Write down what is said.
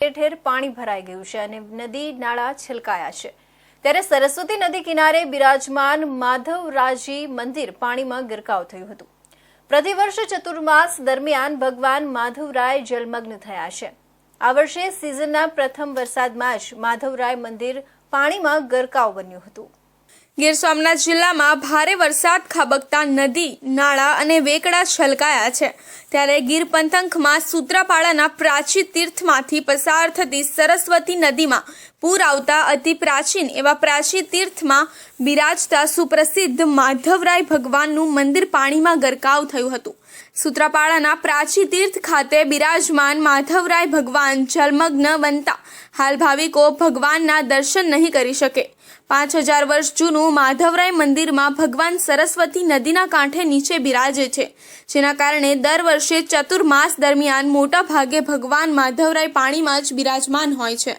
ઠેર ઠેર પાણી ભરાઈ ગયું છે અને નદી નાળા છલકાયા છે. ત્યારે સરસ્વતી નદી કિનારે બિરાજમાન માધવરાજી મંદિર પાણીમાં ગરકાવ થયું હતું. પ્રતિવર્ષ ચતુર્માસ દરમિયાન ભગવાન માધવરાય જલમગ્ન થયા છે. આ વર્ષે સિઝનના પ્રથમ વરસાદમાં જ માધવરાય મંદિર પાણીમાં ગરકાવ બન્યું હતું. ગીર સોમનાથ જિલ્લામાં ભારે વરસાદ, ખાબકતા, નદી, નાળા અને વેકડા છલકાયા છે. ત્યારે ગીર પંથકમાં સૂત્રાપાડાના પ્રાચીન તીર્થમાંથી પસાર થતી સરસ્વતી નદીમાં પૂર આવતા અતિ પ્રાચીન એવા પ્રાચીન તીર્થમાં બિરાજતા સુપ્રસિદ્ધ માધવરાય ભગવાનનું મંદિર પાણીમાં ગરકાવ થયું હતું. સૂત્રાપાડાના પ્રાચી તીર્થ ખાતે બિરાજમાન માધવરાય ભગવાન જલમગ્ન બનતા હાલ ભાવિકો ભગવાનના દર્શન નહીં કરી શકે. પાંચ હજાર વર્ષ જૂનું માધવરાય મંદિરમાં ભગવાન સરસ્વતી નદીના કાંઠે નીચે બિરાજે છે, જેના કારણે દર વર્ષે ચતુર્માસ દરમિયાન મોટા ભાગે ભગવાન માધવરાય પાણીમાં જ બિરાજમાન હોય છે.